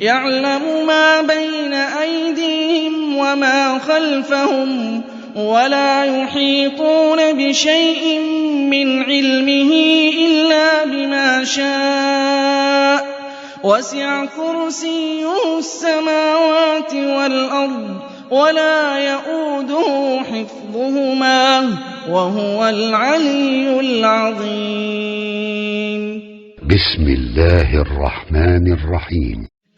يعلم ما بين أيديهم وما خلفهم ولا يحيطون بشيء من علمه إلا بما شاء. وسع كرسيه السماوات والأرض ولا يئوده حفظهما وهو العلي العظيم. بسم الله الرحمن الرحيم.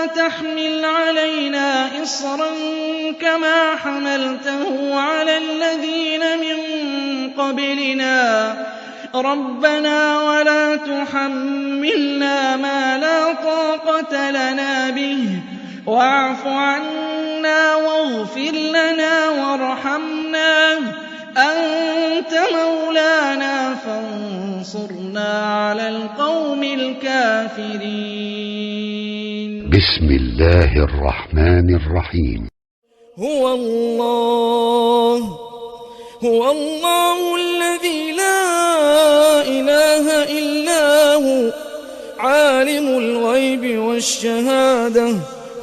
ولا تحمل علينا إصرا كما حملته على الذين من قبلنا. ربنا ولا تحملنا ما لا طاقة لنا به. واعف عنا واغفر لنا وارحمنا. أنت مولانا فانصرنا على القوم الكافرين. بسم الله الرحمن الرحيم. هو الله هو الله الذي لا إله إلا هو عالم الغيب والشهادة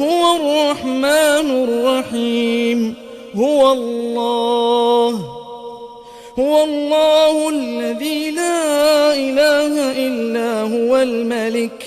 هو الرحمن الرحيم. هو الله هو الله الذي لا إله إلا هو الملك.